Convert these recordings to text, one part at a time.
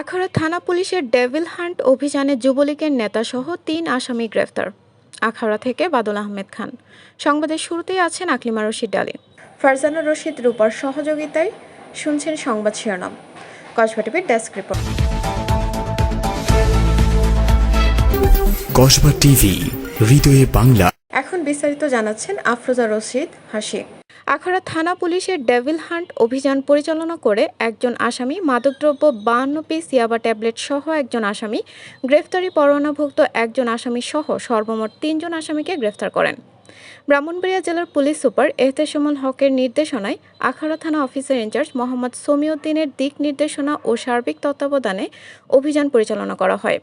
আখাড়া থানা পুলিশের devil hunt অভিযানে যুবলীগের নেতাসহ তিন আসামি গ্রেফতার। আখাড়া থেকে বাদল আহমেদ খান। সংবাদের শুরুতেই আছেন আকলিমা রশিদ ডালি ফারজানা রশিদ রূপার সহযোগিতায় শুনছেন সংবাদ শিরোনাম। কসবা টিভির ডেস্ক রিপোর্ট। কসবা টিভি হৃদয়ে বাংলা। এখন বিস্তারিত জানাচ্ছেন আফরোজা রশিদ হাসি। আখাড়া থানা পুলিশের ডেভিল হান্ট অভিযান পরিচালনা করে একজন আসামি, মাদকদ্রব্য বাহান্ন পিস ইয়াবা ট্যাবলেট সহ একজন আসামি, গ্রেফতারি পরোয়ানাভুক্ত একজন আসামি সহ সর্বমোট তিনজন আসামিকে গ্রেফতার করেন। ব্রাহ্মণবাড়িয়া জেলার পুলিশ সুপার এহতেশামুল হকের নির্দেশনায় আখাড়া থানা অফিসার ইনচার্জ মোহাম্মদ সমিউদ্দিনের দিক নির্দেশনা ও সার্বিক তত্ত্বাবধানে অভিযান পরিচালনা করা হয়।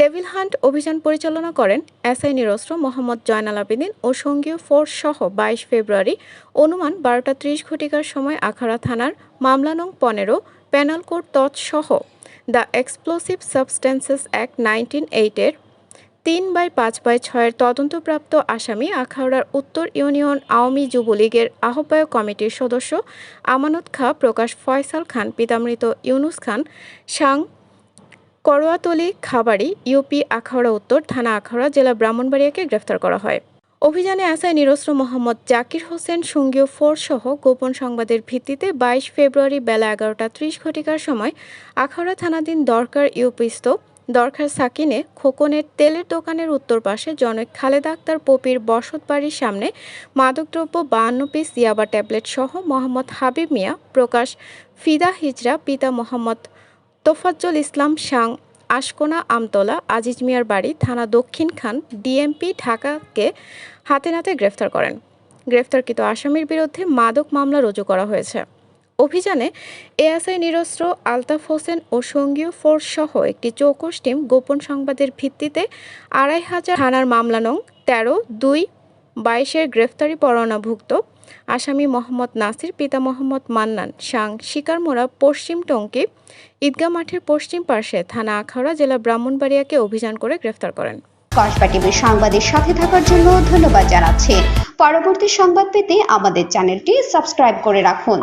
ডেভিল হান্ট অভিযান পরিচালনা করেন এসআই নিরস্ত্র মোহাম্মদ জয়নাল আবেদিন ও সঙ্গীয় ফোর্স সহ বাইশ ফেব্রুয়ারি অনুমান বারোটা ত্রিশ ঘটিকার সময় আখাড়া থানার মামলা নং পনেরো penal code তৎসহ the explosive substances act nineteen এইটের তিন বাই পাঁচ বাই ছয়ের তদন্তপ্রাপ্ত আসামি আখাউড়ার উত্তর ইউনিয়ন আওয়ামী যুবলীগের আহ্বায়ক কমিটির সদস্য আমানত খা প্রকাশ ফয়সাল খান, পিতামৃত ইউনুস খান, সাং করোয়াতলি খাবাড়ি ইউপি, আখাউড়া, উত্তর, থানা আখাউড়া, জেলা ব্রাহ্মণবাড়িয়াকে গ্রেফতার করা হয়। অভিযানে আসায় নিরস্ত্র মোহাম্মদ জাকির হোসেন সঙ্গীয় ফোর্স সহ গোপন সংবাদের ভিত্তিতে বাইশ ফেব্রুয়ারি বেলা এগারোটা ত্রিশ ঘটিকার সময় আখাউড়া থানাধীন দরকার ইউপিস্ত দরকার সাকিনে খোকনের তেলের দোকানের উত্তর পাশে জনক খালেদা আক্তার পপির বসত বাড়ির সামনে মাদকদ্রব্য বাহান্ন পিস ইয়াবা ট্যাবলেট সহ মোহাম্মদ হাবিব মিয়া, প্রকাশ ফিদা হিজরা, পিতা মোহাম্মদ তোফাজ্জল ইসলাম সাং, আশকোনা আমতলা, আজিজ মিয়ার বাড়ি, থানা দক্ষিণ খান, ডিএমপি, ঢাকাকে হাতে নাতে গ্রেফতার করেন। গ্রেফতারকৃত আসামির বিরুদ্ধে মাদক মামলা রুজু করা হয়েছে। অভিযানে এএসআই নিরস্ত্র আলতাফ হোসেন ও সঙ্গীয় ফোর্স সহ একটি চৌকস টিম গোপন সংবাদের ভিত্তিতে আড়াই হাজার থানার মামলা নং তেরো দুই বাইশের গ্রেফতারি পরোয়ানাভুক্ত আসামি মোহাম্মদ নাসির, পিতা মোহাম্মদ মান্নান সাং শিকারমোড়া পশ্চিম টঙ্কি ঈদগা মাঠের পশ্চিম পার্শ্বে থানা আখাউড়া জেলা ব্রাহ্মণবাড়িয়াকে অভিযান করে গ্রেফতার করেন। কসবা টিভির সংবাদের সাথে থাকার জন্য ধন্যবাদ জানাচ্ছি। পরবর্তী সংবাদ পেতে আমাদের চ্যানেলটি সাবস্ক্রাইব করে রাখুন।